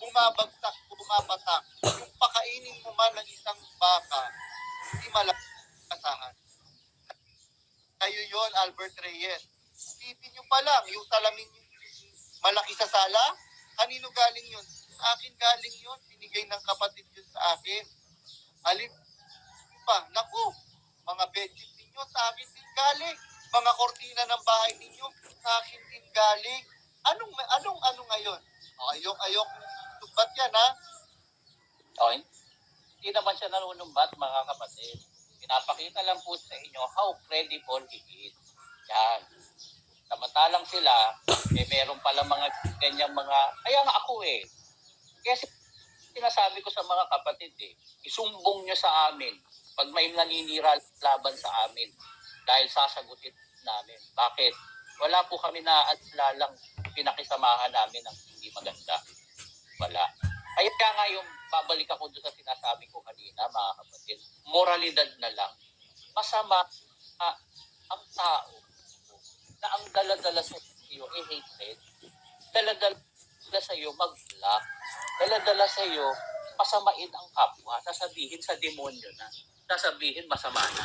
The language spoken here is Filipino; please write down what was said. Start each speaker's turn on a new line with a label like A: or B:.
A: bumabagsak, bumabatak, yung pakainin mo man ng isang baka, hindi malakasahan. Kayo yon Albert Reyes. Isipin nyo pa lang, yung salamin yung malaki sa sala, kanino galing yun? Sa akin galing yun. Binigay ng kapatid yun sa akin. Alin pa, naku, mga bedsheet ninyo sa akin din galing. Mga kortina ng bahay ninyo sa akin din galing. Anong, anong, ano ngayon? O, ayok, ayok, ba't yan ha?
B: O, hindi naman siya nanunumbat, mga kapatid. Pinapakita lang po sa inyo how credible he is. Yan. Samantalang sila, eh meron pala mga ganyang mga, kaya nga ako eh. Kasi sinasabi ko sa mga kapatid eh, isumbong nyo sa amin pag may naninira laban sa amin dahil sasagutin namin. Bakit? Wala po kami naaalalang pinakisamahan namin ng hindi maganda. Wala. Kaya nga yung babalik ako doon sa sinasabi ko kanina, mga kapatid, moralidad na lang. Masama ah, ang tao na ang daladala sa iyo ay hatred. Daladala sa iyo mag-block. Daladala sa iyo pasamain ang kapwa. Sasabihin sa demonyo na. Sasabihin masama na.